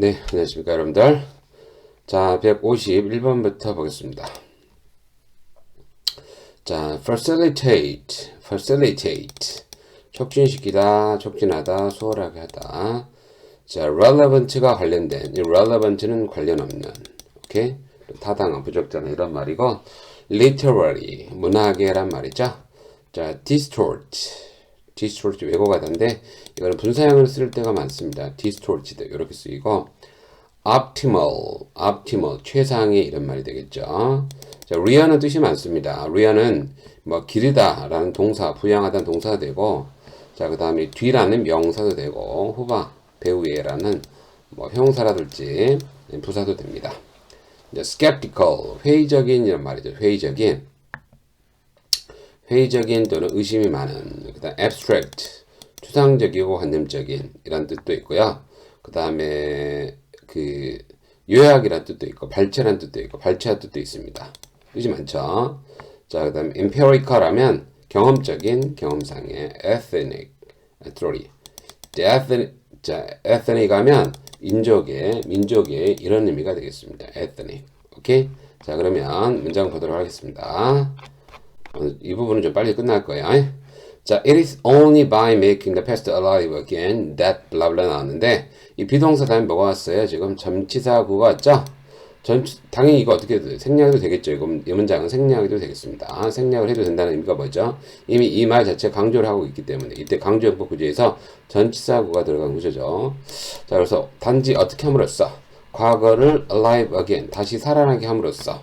네, 안녕하십니까 여러분들. 자, 151번부터 보겠습니다. 자, facilitate, facilitate. 촉진시키다, 촉진하다, 수월하게 하다. 자, relevant가 관련된, 이 relevant는 관련 없는, 오케이? 타당한, 부적절한 이런 말이고, literary, 문학계란 말이죠. 자, distort, distort 왜곡하다인데, 이거는 분사형을 쓸 때가 많습니다. distorted, 이렇게 쓰이고, optimal, optimal, 최상의 이런 말이 되겠죠. 자, rear는 뜻이 많습니다. rear는 뭐 길이다 라는 동사, 부양하다는 동사가 되고, 자, 그 다음에 뒤라는 명사도 되고, 후바, 배우에라는 뭐 형사라든지 부사도 됩니다. 이제 skeptical, 회의적인 이런 말이죠. 회의적인. 회의적인 또는 의심이 많은. 그 다음 abstract, 추상적이고 관념적인 이런 뜻도 있고요. 그 다음에 그 요약이란 뜻도 있고 발췌란 뜻도 있고 발췌한 뜻도 있습니다. 뜻이 많죠. 자, 그 다음에 empirical하면 경험적인 경험상의 ethnic, authority. ethnic, 자, ethnic 하면 인족의, 민족의 이런 의미가 되겠습니다. ethnic. 오케이? 자, 그러면 문장 보도록 하겠습니다. 이 부분은 좀 빨리 끝날 거예요. 자, it is only by making the past alive again that blah blah 나왔는데 이 비동사 다음에 뭐가 왔어요? 지금 점치사구가 왔죠? 전, 당연히 이거 어떻게 해도 생략해도 되겠죠. 이거 이 문장은 생략해도 되겠습니다. 생략을 해도 된다는 의미가 뭐죠? 이미 이 말 자체 강조를 하고 있기 때문에 이때 강조형법 구조에서 전치사구가 들어간 구조죠. 자, 그래서 단지 어떻게 함으로써 과거를 alive again 다시 살아나게 함으로써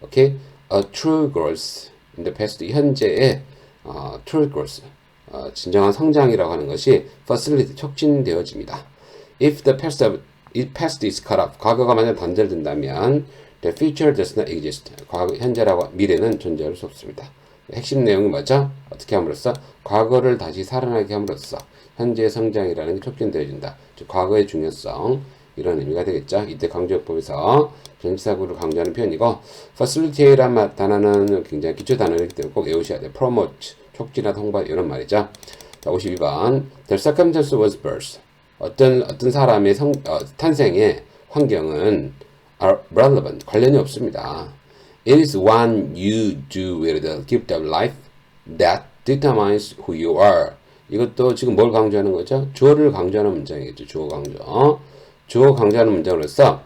오케이? a true growth in the past 현재의 어, true growth, 어, 진정한 성장이라고 하는 것이 facilitate, 촉진되어집니다. If the past, if past is cut off, 과거가 만약 단절된다면 the future does not exist. 과거, 현재라고 미래는 존재할 수 없습니다. 핵심 내용이 뭐죠? 어떻게 함으로써 과거를 다시 살아나게 함으로써 현재의 성장이라는 게 촉진되어진다. 즉 과거의 중요성 이런 의미가 되겠죠. 이때 강조법에서 전치사구를 강조하는 표현이고 facilitate란 단어는 굉장히 기초 단어이기 때문에 꼭 외우셔야 돼요. promote, 촉진하다, 홍보 이런 말이죠. 자, 52번 The circumstance was birth. 어떤 어떤 사람의 성, 어, 탄생의 환경은 are relevant, 관련이 없습니다. It is one you do with the gift of life that determines who you are. 이것도 지금 뭘 강조하는 거죠? 주어를 강조하는 문장이겠죠. 주어 강조. 주어 강조하는 문장으로서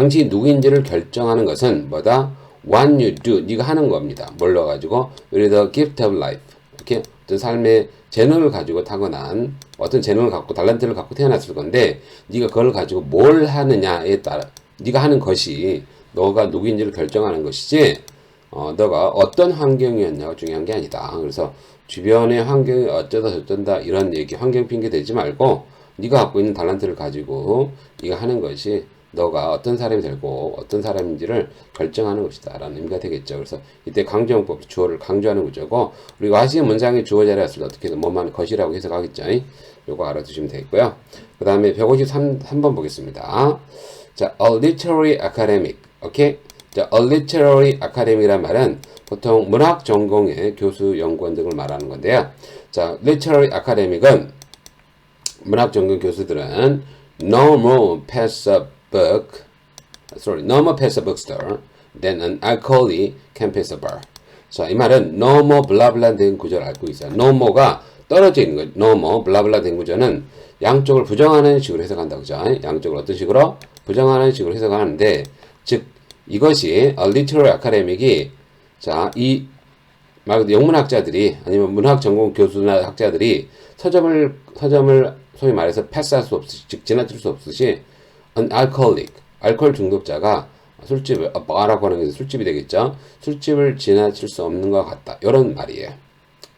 당신이 누구인지를 결정하는 것은 뭐다? What you do, 네가 하는 겁니다. 뭘 넣어가지고 with the gift of life. 이렇게 어떤 삶의 재능을 가지고 타고난 어떤 재능을 갖고 달란트를 갖고 태어났을 건데 네가 그걸 가지고 뭘 하느냐에 따라 네가 하는 것이 너가 누구인지를 결정하는 것이지 어, 너가 어떤 환경이었냐가 중요한 게 아니다. 그래서 주변의 환경이 어쩌다 저쩐다 이런 얘기 환경 핑계 대지 말고 네가 갖고 있는 달란트를 가지고 네가 하는 것이 너가 어떤 사람이 되고 어떤 사람인지를 결정하는 것이다 라는 의미가 되겠죠. 그래서 이때 강조용법 주어를 강조하는 구조고 그리고 하시는 문장의 주어 자리에 왔을 때 어떻게든 뭐만 것이라고 해석하겠죠. 요거 알아두시면 되겠고요. 그 다음에 153번 보겠습니다. 자, a literary academic. 오케이? 자, a literary academic이란 말은 보통 문학 전공의 교수, 연구원 등을 말하는 건데요. 자, literary academic은 문학 전공 교수들은 no more pass a book, sorry, no more pass a bookstore than an alcoholic can pass a bar. 자, 이 말은 no more 블라블라 된 구조를 알고 있어요. no more가 떨어져 있는 거죠. no more 블라블라 된 구조는 양쪽을 부정하는 식으로 해석한다. 그죠? 양쪽을 어떤 식으로? 부정하는 식으로 해석하는데, 즉, 이것이 a literary academic이 자, 이 말 그대로 영문학자들이 아니면 문학 전공 교수나 학자들이 서점을 서점을 소위 말해서 패스할 수 없이 즉 지나칠 수 없듯이 an alcoholic 알코올 중독자가 술집을 바라고 하는 게 술집이 되겠죠. 술집을 지나칠 수 없는 것 같다. 이런 말이에요.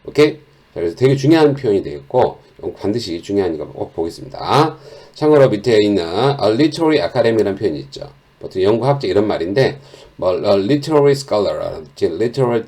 오케이? 그래서 되게 중요한 표현이 되겠고 반드시 중요하니까 꼭 보겠습니다. 참고로 밑에 있는 a literary academy라는 표현이 있죠. 보통 연구학자 이런 말인데 뭐 a literary scholar라든지 literary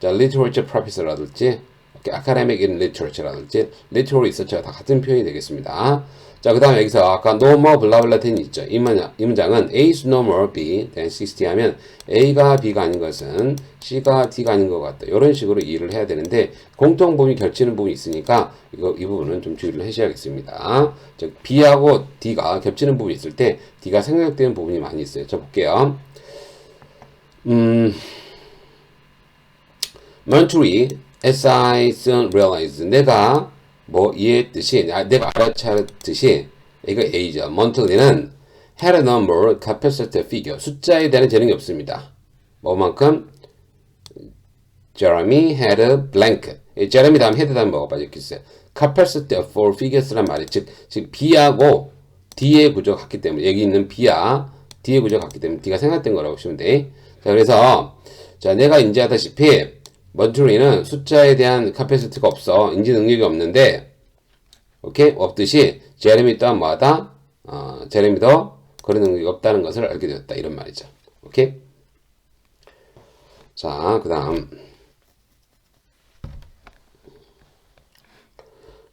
자, literature professor라든지 academic in literature라든지 literary 다 같은 표현이 되겠습니다. 자, 그 다음에 여기서 아까 no more 블라블라 텐이 있죠. 이, 문장, 이 문장은 A is no more B than 60 하면 A가 B가 아닌 것은 C가 D가 아닌 것 같다. 이런 식으로 이해를 해야 되는데 공통 부분이 겹치는 부분이 있으니까 이거 이 부분은 좀 주의를 하셔야겠습니다. 즉 B하고 D가 겹치는 부분이 있을 때 D가 생략되는 부분이 많이 있어요. 저 볼게요. 음, Mercury, as I soon realized, 내가 뭐 이해했듯이, 아, 내가 알아차렸듯이, 이거 A죠. Monthly는 had a number, capacity figure, 숫자에 대한 재능이 없습니다. 뭐만큼? Jeremy had a blank. 제레미 다음 헤드 다음 뭐가 빠졌겠어요? capacity for figures란 말이 즉, 즉 B하고 D의 구조가 같기 때문에 여기 있는 B와 D의 구조가 같기 때문에 D가 생각된 거라고 보시면 돼. 자 그래서 자 내가 인지하다시피 먼트리는 숫자에 대한 카패시티가 없어 인지 능력이 없는데 오케이 없듯이 제레미 또한 뭐하다 어, 제레미도 그런 능력이 없다는 것을 알게 되었다 이런 말이죠. 오케이 자 그다음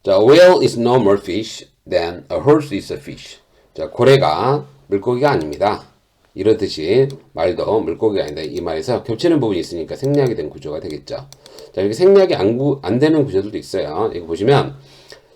자, whale is no more fish than a horse is a fish. 자, 고래가 물고기가 아닙니다. 이렇듯이 말도 물고기가 아니다. 이 말에서 겹치는 부분이 있으니까 생략이 된 구조가 되겠죠. 자, 이렇게 생략이 안, 구, 안 되는 구조들도 있어요. 이거 보시면,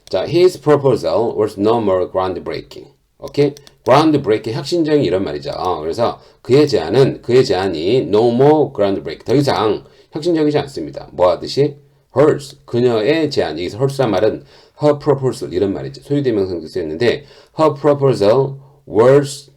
자, his proposal was no more groundbreaking. 오케이? groundbreaking, 혁신적인 이런 말이죠. 그래서 그의 제안은, 그의 제안이 no more groundbreaking. 더 이상 혁신적이지 않습니다. 뭐 하듯이? hers, 그녀의 제안. 여기서 hers란 말은 her proposal 이런 말이죠. 소유대명사도 쓰였는데 her proposal was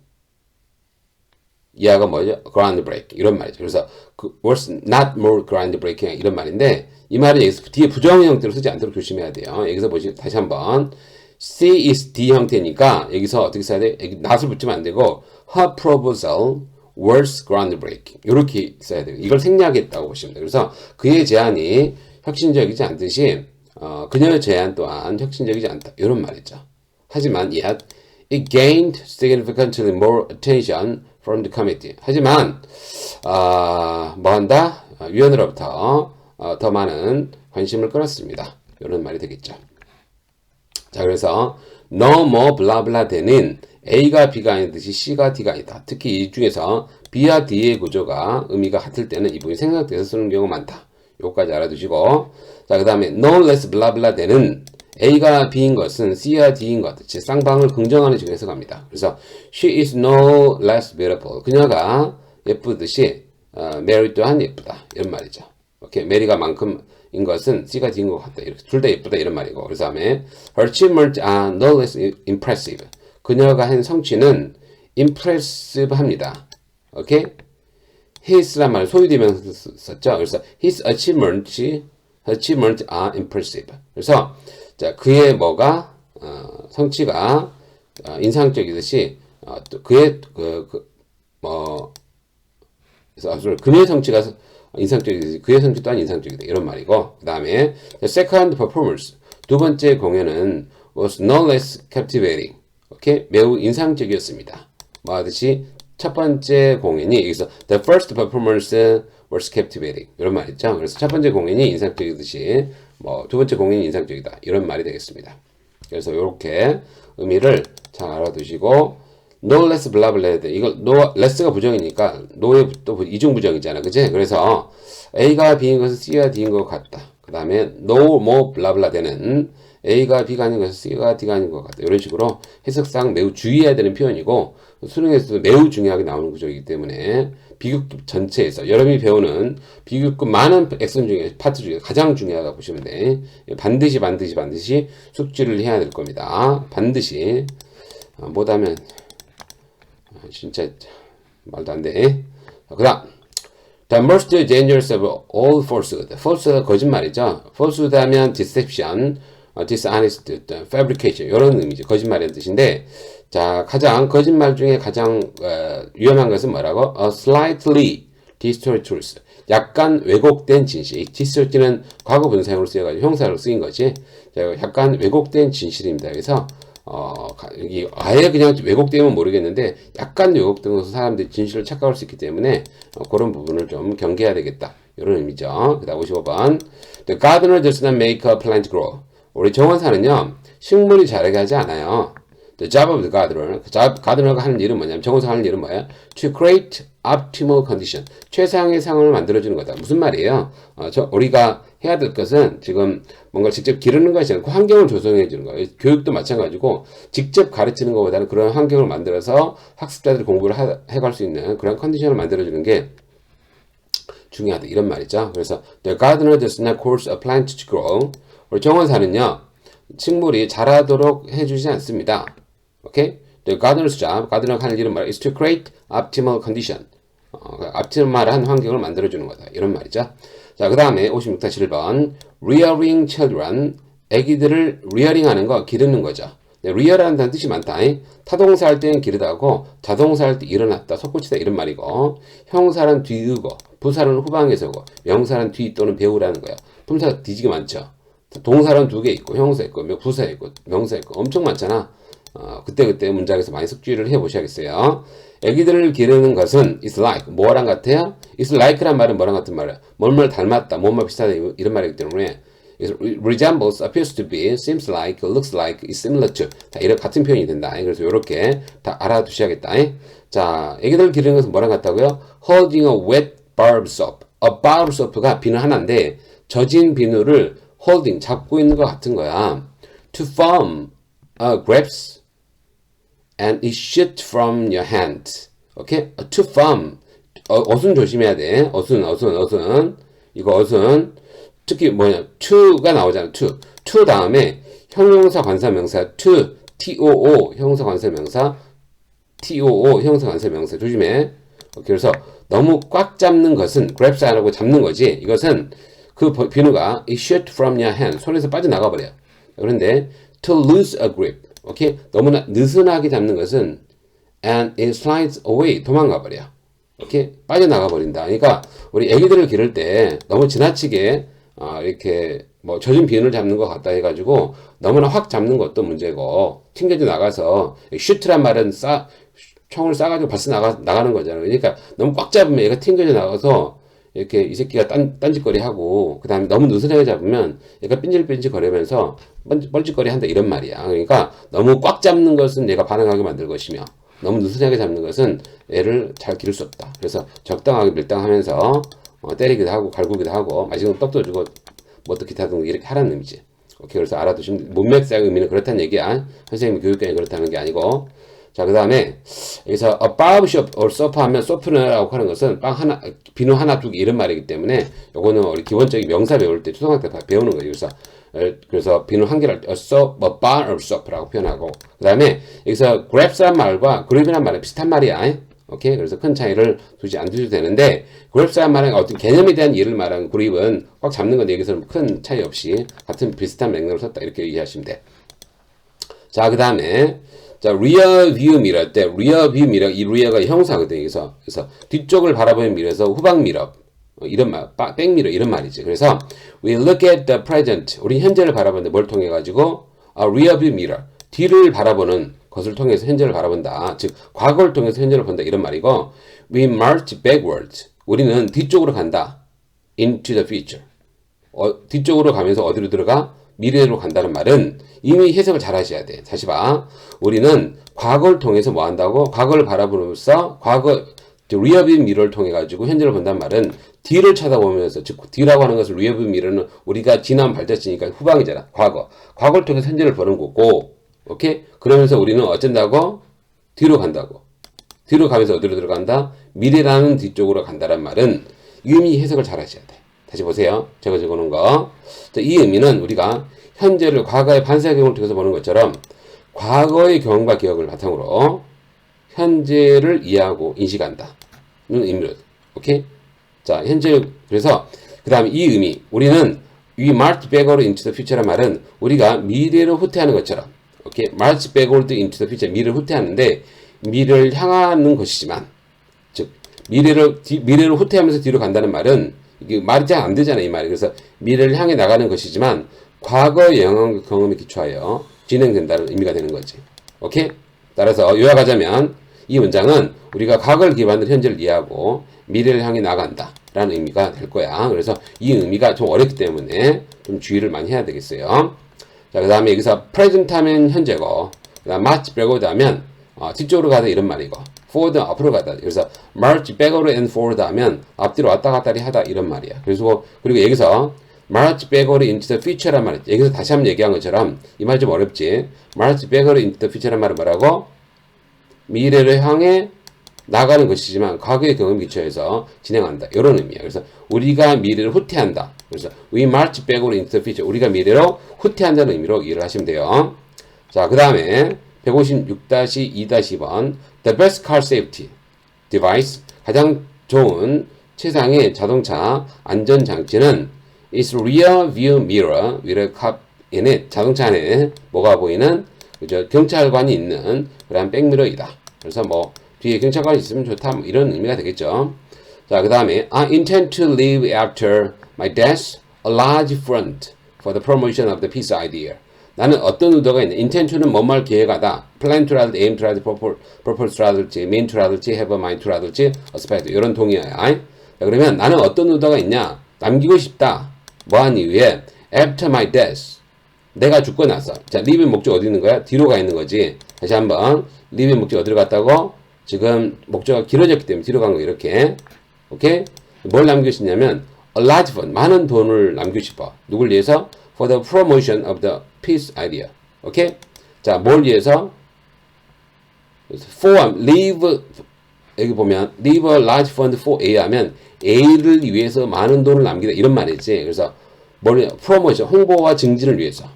이하가 뭐죠? groundbreaking 이런 말이죠. 그래서 그 was not more groundbreaking 이런 말인데 이 말은 여기서 뒤에 부정 형태로 쓰지 않도록 조심해야 돼요. 여기서 보시 다시 한번 C is D 형태니까 여기서 어떻게 써야 돼? 여기 not을 붙이면 안 되고 her proposal was groundbreaking 이렇게 써야 돼요. 이걸 생략했다고 보시면 돼요. 그래서 그의 제안이 혁신적이지 않듯이 어, 그녀의 제안 또한 혁신적이지 않다. 이런 말이죠. 하지만 yet it gained significantly more attention from the committee. 하지만 어, 뭐한다? 어, 위원으로부터 어, 더 많은 관심을 끌었습니다. 이런 말이 되겠죠. 자 그래서 no more blah blah 되는 A가 B가 아니듯이 C가 D가 아니다. 특히 이 중에서 B와 D의 구조가 의미가 같을 때는 이 부분이 생략돼서 쓰는 경우가 많다. 요까지 알아두시고 자 그 다음에 no less blah blah 되는 A가 B인 것은 C와 D인 것, 즉 쌍방을 긍정하는 식으로 해석합니다. 그래서 she is no less beautiful. 그녀가 예쁘듯이 어, Mary 또한 예쁘다 이런 말이죠. 오케이, 메리가 만큼인 것은 C가 D인 것 같다. 이렇게 둘 다 예쁘다 이런 말이고. 그래서 다음에 her achievements are no less impressive. 그녀가 한 성취는 impressive합니다. 오케이. his란 말 소유대명사 썼죠. 그래서 his achievements, achievements are impressive. 그래서 자 그의 뭐가 어, 성취가 어, 인상적이듯이 어, 또 그의 그뭐 그래서 그의 성취가 인상적이듯이 그의 성취 또한 인상적이다 이런 말이고 그 다음에 second performance 두 번째 공연은 was no less captivating. 오케이 매우 인상적이었습니다. 뭐 하듯이 첫 번째 공연이 여기서 the first performance was captivating 이런 말 있죠. 그래서 첫 번째 공연이 인상적이듯이 뭐 두 번째 공연이 인상적이다 이런 말이 되겠습니다. 그래서 이렇게 의미를 잘 알아두시고 no less blah blah 돼. 이거 no less가 부정이니까 no의 또 이중 부정이잖아, 그지? 그래서 A가 B인 것은 C가 D인 것 같다. 그 다음에 no more blah blah 되는 A가 B가 아닌 것은 C가 D가 아닌 것 같다. 이런 식으로 해석상 매우 주의해야 되는 표현이고 수능에서도 매우 중요하게 나오는 구조이기 때문에 비교급 전체에서 여러분이 배우는 비교급 많은 액션 중에 파트 중에 가장 중요하다고 보시면 돼. 반드시 반드시 반드시 숙지를 해야 될 겁니다. 반드시 어, 못하면 어, 진짜 말도 안 돼. 그다음 The most dangerous of all falsehood. falsehood 거짓말이죠. falsehood 하면 deception, dishonest, fabrication 이런 의미죠. 거짓말이라는 뜻인데 자, 가장 거짓말 중에 가장 어, 위험한 것은 뭐라고? A slightly distorted truth. 약간 왜곡된 진실. distorted는 과거 분사형으로 쓰여가지고 형사로 쓰인 거지. 자, 약간 왜곡된 진실입니다. 그래서 어, 여기 아예 그냥 왜곡되면 모르겠는데 약간 왜곡된 것은 사람들이 진실을 착각할 수 있기 때문에 어, 그런 부분을 좀 경계해야 되겠다. 이런 의미죠. 그 다음 55번. The gardener does not make a plant grow. 우리 정원사는요, 식물이 자라게 하지 않아요. The job of the gardener. gardener가 하는 일은 뭐냐면 정원사 하는 일은 뭐야? To create optimal condition. 최상의 상황을 만들어주는 거다. 무슨 말이에요? 어, 저 우리가 해야 될 것은 지금 뭔가 직접 기르는 것이 아니고 환경을 조성해 주는 거예요. 교육도 마찬가지고 직접 가르치는 것보다는 그런 환경을 만들어서 학습자들이 공부를 하, 해갈 수 있는 그런 컨디션을 만들어 주는 게 중요하다 이런 말이죠. 그래서 the gardener does not cause a plant to grow. 우리 정원사는요 식물이 자라도록 해주지 않습니다. 오케이? The gardener's job, 가드너가 하는 일은 뭐야? is to create optimal condition. 어, optimal한 환경을 만들어주는 거다. 이런 말이죠. 자, 그 다음에 56-7번 rearing children, 아기들을 rearing 하는 거, 기르는 거죠. 네, rear라는 뜻이 많다. 타동사 할 때는 기르다고 자동사 할 때 일어났다, 솟구치다 이런 말이고 형사는 뒤으고 부사는 후방에 서 고 명사는 뒤 또는 배우라는 거야. 품사가 뒤지게 많죠. 동사는 두개 있고 형사 있고 부사 있고 명사 있고 엄청 많잖아. 어, 그때그때 문장에서 많이 숙지를 해 보셔야겠어요. 애기들을 기르는 것은 is like 뭐랑 같아요? is like란 말은 뭐랑 같은 말이야? 뭘뭘 닮았다, 뭐뭐 비슷하다 이런 말이기 때문에 is resembles, appears to be, seems like, looks like, is similar to 자 이런 같은 표현이 된다. 그래서 이렇게 다 알아두셔야겠다. 자, 애기들 기르는 것은 뭐랑 같다고요? holding a wet bar of soap. a bar of soap가 비누 하나인데 젖은 비누를 holding 잡고 있는 것 같은 거야. to form uh, grapes and it shoot from your hand. 오케이? Okay? to form. 어, 어순 조심해야 돼. 어순, 어순, 어순. 이거 어순. 특히 뭐냐, to가 나오잖아. to. to 다음에 형용사 관사명사 to, too, 형용사 관사명사 too, 형용사 관사명사 조심해. 그래서 너무 꽉 잡는 것은 grabs 안 하고 잡는 거지. 이것은 그 비누가 it shoot from your hand. 손에서 빠져나가 버려. 그런데 to lose a grip. 오케이? 너무나 느슨하게 잡는 것은 and it slides away. 도망가 버려. 오케이? 빠져나가 버린다. 그러니까 우리 애기들을 기를 때 너무 지나치게 어, 이렇게 뭐 젖은 비누를 잡는 것 같다 해가지고 너무나 확 잡는 것도 문제고 튕겨져 나가서 슈트란 말은 싸 총을 쏴가지고 벌써 나가, 나가는 거잖아요. 그러니까 너무 꽉 잡으면 얘가 튕겨져 나가서 이렇게 이 새끼가 딴, 딴짓거리 하고, 그 다음에 너무 느슨하게 잡으면 얘가 삔질삔질 거리면서 뻘짓거리 한다 이런 말이야. 그러니까 너무 꽉 잡는 것은 얘가 반응하게 만들 것이며, 너무 느슨하게 잡는 것은 애를 잘 기를 수 없다. 그래서 적당하게 밀당하면서 어, 때리기도 하고, 갈구기도 하고, 맛있는 떡도 주고, 뭐 또 기타 등등 이렇게 하라는 의미지. 오케이. 그래서 알아두시면, 문맥상 의미는 그렇다는 얘기야. 선생님 교육관이 그렇다는 게 아니고, 자, 그 다음에 여기서 a barbershop or sofa 하면 soft라고 하는 것은 빵 하나, 비누 하나 두개 이런 말이기 때문에 요거는 우리 기본적인 명사 배울 때 초등학교 때 배우는 거예요. 그래서 그래서 비누 한 개를 a soap, a bar of soap라고 표현하고 그 다음에 여기서 grabs란 말과 grab이란 말은 비슷한 말이야. 오케이? 그래서 큰 차이를 두지 안 두셔도 되는데 grabs란 말은 어떤 개념에 대한 이해를 말하는 grip은 꽉 잡는 건데 여기서는 큰 차이 없이 같은 비슷한 맥락을 썼다 이렇게 이해하시면 돼. 자, 그 다음에 자, rear view mirror 때 rear view mirror 이 rear가 형사거든요. 그래서 그래서 뒤쪽을 바라보는 미러에서 후방 미러 어, 이런 말, 백미러 이런 말이지. 그래서 we look at the present. 우리 현재를 바라보는데 뭘 통해 가지고 a rear view mirror 뒤를 바라보는 것을 통해서 현재를 바라본다. 즉 과거를 통해서 현재를 본다 이런 말이고 we march backwards. 우리는 뒤쪽으로 간다. into the future. 어, 뒤쪽으로 가면서 어디로 들어가? 미래로 간다는 말은 이미 해석을 잘 하셔야 돼. 다시 봐. 우리는 과거를 통해서 뭐 한다고? 과거를 바라보면서 과거 리어뷰 미러를 통해 가지고 현재를 본단 말은 뒤를 쳐다보면서 즉 뒤라고 하는 것을 리어뷰 미러는 우리가 지난 발자취니까 후방이잖아. 과거. 과거를 통해서 현재를 보는 거고. 오케이? 그러면서 우리는 어쩐다고? 뒤로 간다고. 뒤로 가면서 어디로 들어간다? 미래라는 뒤쪽으로 간다란 말은 이미 해석을 잘 하셔야 돼. 다시 보세요. 제가 적어놓은 거. 이 의미는 우리가 현재를 과거의 반사 경험을 통해서 보는 것처럼 과거의 경험과 기억을 바탕으로 현재를 이해하고 인식한다. 는 의미로. 오케이? 자, 현재, 그래서, 그 다음에 이 의미. 우리는 we march backward into the future란 말은 우리가 미래로 후퇴하는 것처럼, 오케이? march backward into the future. 미래를 후퇴하는데, 미래를 향하는 것이지만, 즉, 미래를, 뒤, 미래를 후퇴하면서 뒤로 간다는 말은, 이게 말이 잘 안 되잖아요, 이 말이. 그래서 미래를 향해 나가는 것이지만, 과거 영향 경험에 기초하여 진행된다는 의미가 되는 거지. 오케이? 따라서 요약하자면 이 문장은 우리가 과거를 기반으로 현재를 이해하고 미래를 향해 나간다. 라는 의미가 될 거야. 그래서 이 의미가 좀 어렵기 때문에 좀 주의를 많이 해야 되겠어요. 자, 그 다음에 여기서 present 하면 현재고, 그 다음 march backward 하면 어, 뒤쪽으로 가다 이런 말이고 forward 앞으로 가다. 그래서 march backward and forward 하면 앞뒤로 왔다 갔다 하다 이런 말이야. 그래서 그리고 여기서 march backward into the future란 말이 여기서 다시 한번 얘기한 것처럼 이 말 좀 어렵지. march backward into the future란 말은 뭐라고? 미래를 향해 나가는 것이지만 과거의 경험 기초에서 진행한다. 이런 의미야. 그래서 우리가 미래를 후퇴한다. 그래서 we march backward into the future. 우리가 미래로 후퇴한다는 의미로 이해를 하시면 돼요. 자, 그 다음에 156-2-2번 The best car safety device 가장 좋은 최상의 자동차 안전 장치는 is rear view mirror 위를 컵에는 자동차 안에 뭐가 보이는 그죠 경찰관이 있는 그런 백미러이다. 그래서 뭐 뒤에 경찰관이 있으면 좋다 뭐 이런 의미가 되겠죠. 자, 그 다음에 I intend to leave after my death a large fund for the promotion of the peace idea. 나는 어떤 의도가 intend to는 뭐뭘 계획하다. plan to라든지 aim to라든지 propose to라든지 mean to라든지 to라든지 aspire to 이런 동의어야. 자, 그러면 나는 어떤 의도가 있냐. 남기고 싶다. 뭐한 이유에 after my death. 내가 죽고 나서. 자, leave의 목적 어디 있는 거야? 뒤로 가 있는 거지. 다시 한번. leave의 목적 어디로 갔다고? 지금 목적가 길어졌기 때문에 뒤로 간 거 이렇게. 오케이? 뭘 남기고 싶냐면 a large fund. 많은 돈을 남기고 싶어. 누굴 위해서? For the promotion of the peace idea. 오케이? 자, 뭘 위해서? for leave 여기 보면 leave a large fund for A 하면 A를 위해서 많은 돈을 남기다 이런 말이지. 그래서 뭘 프로모션 홍보와 증진을 위해서.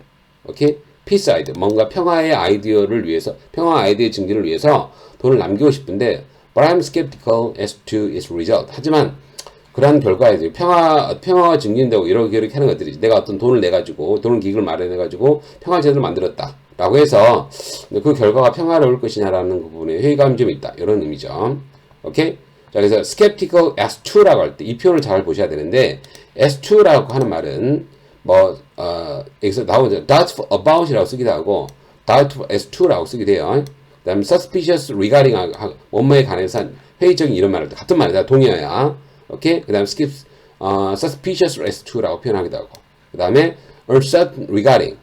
오케이? peace idea 뭔가 평화의 아이디어를 위해서 평화 아이디어 증진을 위해서 돈을 남기고 싶은데 but I'm skeptical as to its result. 하지만 그러한 결과에 평화 평화가 증진되고 이렇게 이렇게 하는 것들이 내가 어떤 돈을 내 가지고 돈을 기금을 마련해 가지고 평화 제도를 만들었다. 라고 해서 그 결과가 평화로울 것이냐라는 부분에 회의감이 좀 있다. 이런 의미죠. 오케이? 자, 그래서 skeptical as to라고 할 때 이 표현을 잘 보셔야 되는데 as to라고 하는 말은 뭐 어, 여기서 나오죠. doubt about이라고 쓰기도 하고 doubt as to라고 쓰기도 해요. 그다음 suspicious regarding 뭐뭐에 관해서 회의적인 이런 말을 같은 말이다. 동의어야. 오케이? 그 다음 skip 어, suspicious as to라고 표현하기도 하고. 그 다음에 uncertain regarding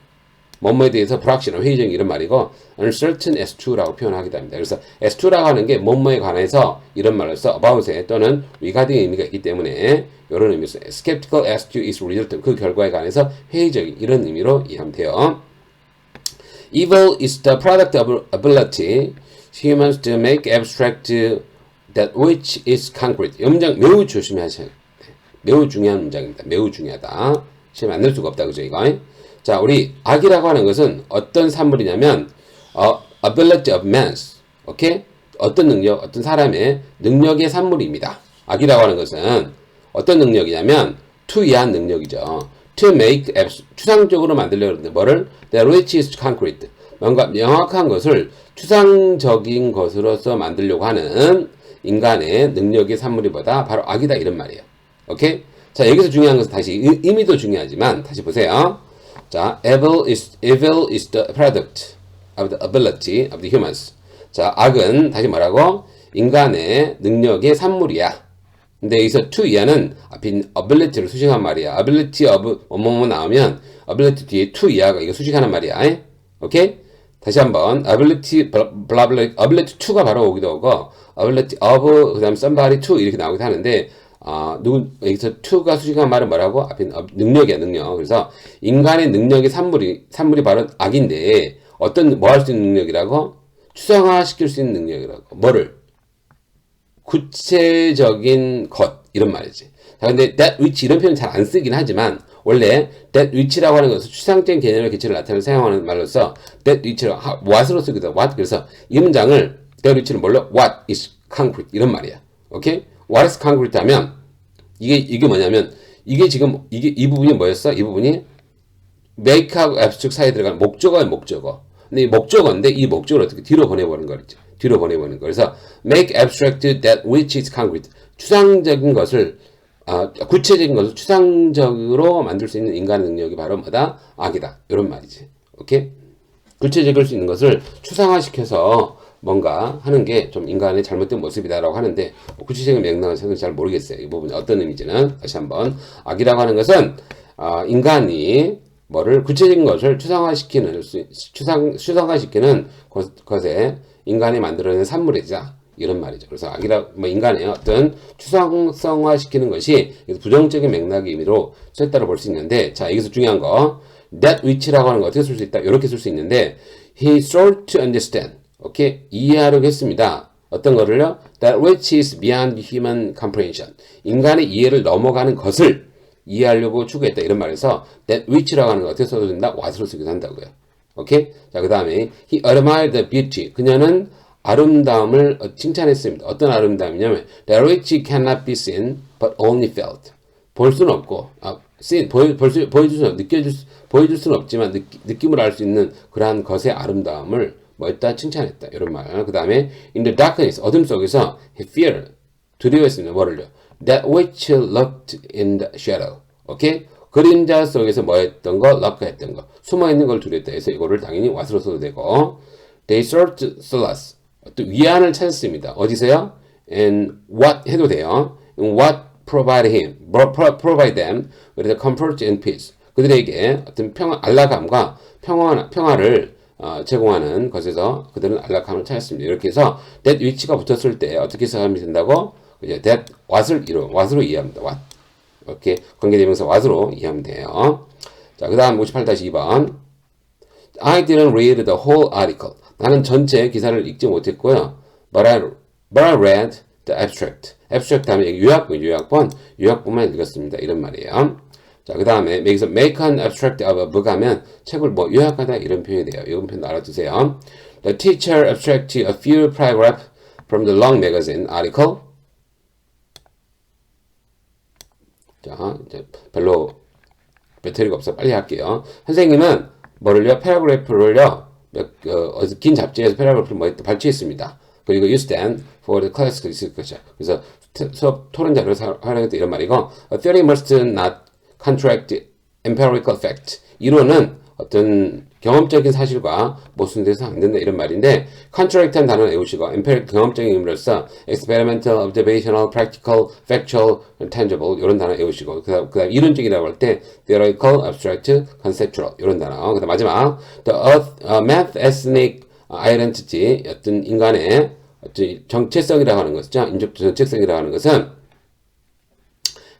뭐뭐에 대해서 불확실한 회의적인 이런 말이고 uncertain as to라고 표현하기도 합니다. 그래서 as to라고 하는 게 뭐뭐에 관해서 이런 써 about에 또는 regarding 의미가 있기 때문에 이런 의미에서 skeptical as to its result 그 결과에 관해서 회의적인 이런 의미로 이해하면 돼요. Evil is the product of ability humans to make abstract that which is concrete. 이 문장 매우 조심하셔야 돼. 매우 중요한 문장입니다. 매우 중요하다. 시험에 안낼 수가 없다. 그죠, 이거? 자, 우리 악이라고 하는 것은 어떤 산물이냐면 어, ability of man's. 오케이? 어떤 능력, 어떤 사람의 능력의 산물입니다. 악이라고 하는 것은 어떤 능력이냐면 투이한 능력이죠. to make abs, 추상적으로 만들려고 하는데 뭐를 that which is concrete. 뭔가 명확한 것을 추상적인 것으로서 만들려고 하는 인간의 능력의 산물이보다 바로 악이다 이런 말이에요. 오케이? 자, 여기서 중요한 것은 다시 의, 의미도 중요하지만 다시 보세요. 자, evil is evil is the product of the ability of the humans. 자, 악은 다시 뭐라고? 인간의 능력의 산물이야. 근데 여기서 to 이하는 앞인 ability를 수식한 말이야. ability of 뭐뭐뭐 나오면 ability 뒤에 to 이하가 이거 수식하는 말이야. 에? 오케이? 다시 한번 ability 블라블라 ability to가 바로 오기도 하고 ability of 그다음 somebody to 이렇게 나오기도 하는데 아, 누구, 여기서 to가 수식한 말은 뭐라고? 앞에 능력이야, 능력. 그래서 인간의 능력의 산물이, 산물이 바로 악인데, 어떤, 뭐 할 수 있는 능력이라고? 추상화 시킬 수 있는 능력이라고. 뭐를? 구체적인 것. 이런 말이지. 자, 근데 that which 이런 표현 잘 안 쓰긴 하지만, 원래 that which라고 하는 것은 추상적인 개념의 개체를 나타내는 사용하는 말로서 that which를 what으로 쓰기도 하고, what. 그래서 이 문장을 that which는 뭘로? what is concrete. 이런 말이야. 오케이? what is concrete 하면, 이게, 이게 뭐냐면, 이게 지금, 이게, 이 부분이 뭐였어? 이 부분이 make하고 abstract 사이에 들어가는 목적어야, 목적어. 근데 이 목적어인데, 이 목적어를 어떻게 뒤로 보내버린 거겠지. 뒤로 보내버리는 거. 그래서 make abstract that which is concrete. 추상적인 것을 아, 구체적인 것을 추상적으로 만들 수 있는 인간의 능력이 바로 뭐다? 악이다. 이런 말이지. 오케이? 구체적일 수 있는 것을 추상화시켜서 뭔가 하는 게 좀 인간의 잘못된 모습이다라고 하는데 구체적인 맥락은 저는 잘 모르겠어요. 이 부분이 어떤 의미인지는 다시 한번 악이라고 하는 것은 아, 인간이 뭐를 구체적인 것을 추상화시키는 수- 추상 추상화시키는 것- 것에 인간이 만들어낸 산물이자 이런 말이죠. 그래서 악이라 뭐 인간의 어떤 추상성화시키는 것이 부정적인 맥락의 의미로 쓰였다고 볼수 있는데 자 여기서 중요한 거 that which라고 하는 거 어떻게 쓸 수 있다 이렇게 쓸 수 있는데 he sought to understand 오케이 이해하려고 했습니다. 어떤 거를요? that which is beyond human comprehension 인간의 이해를 넘어가는 것을 이해하려고 추구했다 이런 말에서 that which라고 하는 거 어떻게 써도 된다? what으로 쓰기도 한다고요. 오케이? 자, 그 다음에 he admired the beauty. 그녀는 아름다움을 어, 칭찬했습니다. 어떤 아름다움이냐면 that which cannot be seen but only felt. 볼 수는 없고 아, seen 보여 볼 수, 보여줄 수는 없- 느껴줄 수, 보여줄 수는 없지만 느끼, 느낌으로 알 수 있는 그러한 것의 아름다움을 뭐했다 칭찬했다 이런 말. 그 다음에 in the darkness 어둠 속에서 he feared 두려워했습니다. 뭐를요? That which lurked in the shadow. 오케이? 그림자 속에서 뭐 했던 거? 럭크했던 거. 숨어 있는 걸 두려웠다 해서 이거를 당연히 what으로 써도 되고 They sought solace. 또 위안을 찾았습니다. 어디서요? And what 해도 돼요. And what provide him, pro- pro- provide them with comfort and peace. 그들에게 어떤 평 안락함과 평화 평화를 어, 제공하는 것에서 그들은 안락함을 찾았습니다. 이렇게 해서 that which가 붙었을 때 어떻게 해석하면 된다고? 이제 that what을 이루 what으로 이해합니다. what. 이렇게 관계대명사 what으로 이해하면 돼요. 자, 그 다음 58-2번. I didn't read the whole article. 나는 전체 기사를 읽지 못했고요. But I, but I read the abstract. abstract 하면 요약본, 요약본, 요약본만 읽었습니다. 이런 말이에요. 자, 그 다음에 여기서 make an abstract of a book 하면 책을 뭐 요약하다 이런 표현이 돼요. 이런 표현 알아두세요. The teacher abstracted a few paragraphs from the long magazine article. 자, 이제 별로 배터리가 없어 빨리 할게요. 선생님은 뭐를요? 패러그래프를요. 몇, 어, 긴 잡지에서 패러그래프를 뭐 발췌했습니다. 그리고 you stand for the classical discussion. 그래서 트- 수업 토론 자료를 사- 활용했다 이런 말이고 a theory must not contract empirical fact. 이론은 어떤 경험적인 사실과 모순돼서 안 된다 이런 말인데 contract한 단어는 외우시고 empirical 경험적인 의미로서 experimental, observational, practical, factual, tangible 이런 단어 외우시고 그다음 그다음 이론적이라고 할 때 theoretical, abstract, conceptual 이런 단어. 그다음 마지막 the earth, uh, math, ethnic identity 어떤 인간의 어떤 정체성이라고 하는 것이죠. 인적 정체성이라고 하는 것은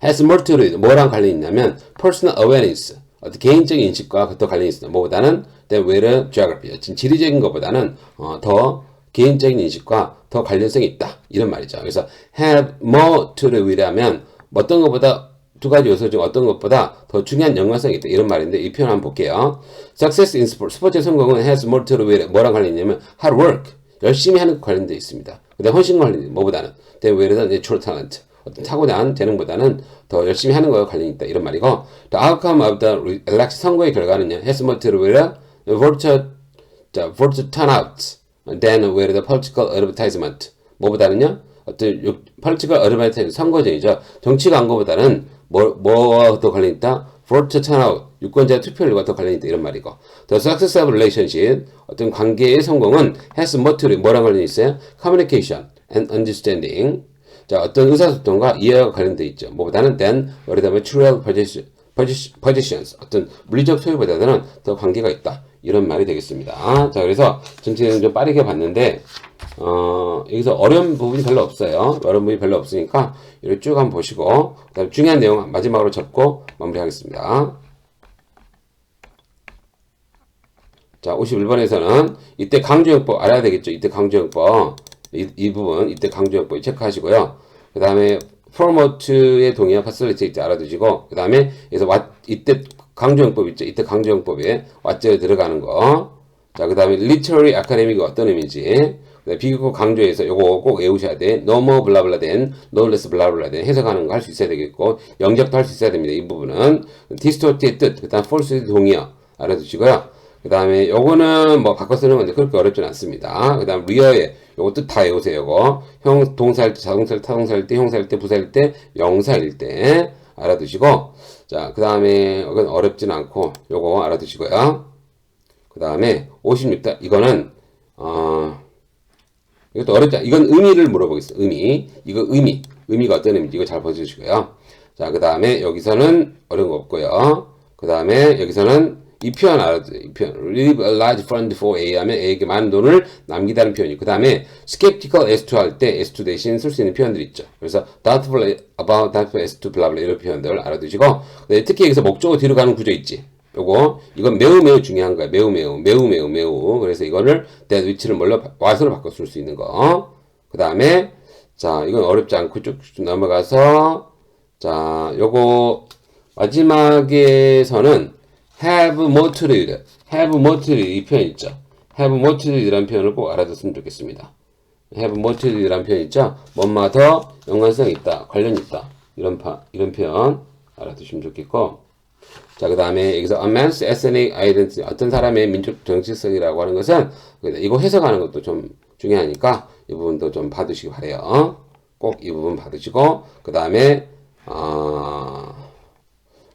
has more to do 뭐랑 관련이 있냐면 personal awareness 어떤 개인적인 인식과 그것도 관련이 있습니다. 뭐보다는 than with geography 지리적인 것보다는 어, 더 개인적인 인식과 더 관련성이 있다 이런 말이죠. 그래서 have more to do with하면 어떤 것보다 두 가지 요소 중 어떤 것보다 더 중요한 연관성이 있다 이런 말인데 이 표현 한번 볼게요. Success in sport 스포츠의 성공은 has more to do with 뭐랑 관련이 있냐면 hard work 열심히 하는 것 관련돼 있습니다. 그다음 헌신과 관련이 뭐보다는 than with natural talent 어떤 타고난 재능보다는 더 열심히 하는 거에 관련이 있다 이런 말이고 the outcome of the election 선거의 결과는요 has more to do with voter 자 voter turnout than with the political advertisement 뭐보다는요 어떤 요- political advertisement 선거쟁이죠 정치 광고보다는 뭐 뭐와 더 관련 있다 voter turnout 유권자 투표율과 더 관련이 있다 이런 말이고 the success of relationship 어떤 관계의 성공은 has more to do 뭐랑 관련이 있어요 communication and understanding 자, 어떤 의사소통과 이해와 관련돼 있죠. 뭐보다는 than, possession, possession- possessions, 어떤 물리적 소유보다는 더 관계가 있다. 이런 말이 되겠습니다. 자, 그래서 전체는 좀 빠르게 봤는데, 어, 여기서 어려운 부분이 별로 없어요. 어려운 부분이 별로 없으니까, 이렇게 쭉 한번 보시고, 그 다음 중요한 내용 마지막으로 접고 마무리하겠습니다. 자, 51번에서는 이때 강조용법 알아야 되겠죠. 이때 강조용법. 이, 이 부분, 이때 강조용법 체크하시고요. 그 다음에 프로모트의 동의와 파슬리티 이때 알아두시고, 그 다음에 여기서 와, 이때 강조용법 있죠. 이때 강조용법에 왓제에 들어가는 거. 자, 그 다음에 literary academic이 어떤 의미인지. 그다음에 비교고 강조해서 요거 꼭 외우셔야 돼. more 블라블라 된, less 블라블라 된 해석하는 거 할 수 있어야 되겠고, 영작도 할 수 있어야 됩니다. 이 부분은. 디스토트의 뜻, 그 다음 false의 동의어 알아두시고요. 그 다음에 요거는 뭐 바꿔 쓰는 건데 그렇게 어렵진 않습니다. 그 다음 리어에 뜻다 외우세요. 요거 형 동사일 때, 자동사일 때, 타동사일 때, 형사일 때, 부사일 때, 영사일 때 알아두시고 자, 그 다음에 이건 어렵진 않고 요거 알아두시고요. 그 다음에 56다 이거는 어 이것도 어렵지 않 이건 의미를 물어보겠습니다. 의미 이거 의미 의미가 어떤 의미인지 이거 잘 봐주시고요. 자, 그 다음에 여기서는 어려운 거 없고요. 그 다음에 여기서는 이 표현 알아두세요. 이 표현. leave a large fund for A 하면 A에게 많은 돈을 남기다는 표현이. 그 다음에 skeptical as to 할 때 as to 대신 쓸 수 있는 표현들 있죠. 그래서 doubtful about, doubtful as to blah blah 이런 표현들 알아두시고 네, 특히 여기서 목적어 뒤로 가는 구조 있지. 요거 이건 매우 매우 중요한 거야. 매우 매우 매우 매우 매우. 그래서 이거를 that which를 뭘로 와서로 바꿔 쓸 수 있는 거. 그 다음에 자 이건 어렵지 않고 쭉쭉 넘어가서 자 요거 마지막에서는 have read, have read 이 표현 있죠. have read라는 표현을 꼭 알아뒀으면 좋겠습니다. have read라는 표현 있죠. 뭔가 더 연관성 이 있다, 관련 이 있다 이런 파, 이런 표현 알아두시면 좋겠고. 자, 그 다음에 여기서 man's ethnic identity, 어떤 사람의 민족 정체성이라고 하는 것은 이거 해석하는 것도 좀 중요하니까 이 부분도 좀 받으시기 바래요. 꼭 이 부분 받으시고 그 다음에 어,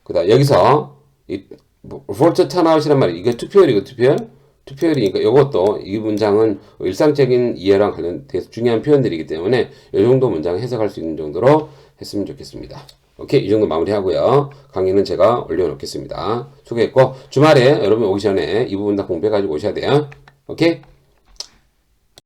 그 다음 여기서 이 vote turnout이란 말이 이게 투표율이고 투표율 투표율이니까 이것도 이 문장은 일상적인 이해랑 관련돼서 중요한 표현들이기 때문에 이 정도 문장 해석할 수 있는 정도로 했으면 좋겠습니다. 오케이 이 정도 마무리하고요. 강의는 제가 올려놓겠습니다. 수고했고 주말에 여러분 오기 전에 이 부분 다 공부해 가지고 오셔야 돼요. 오케이.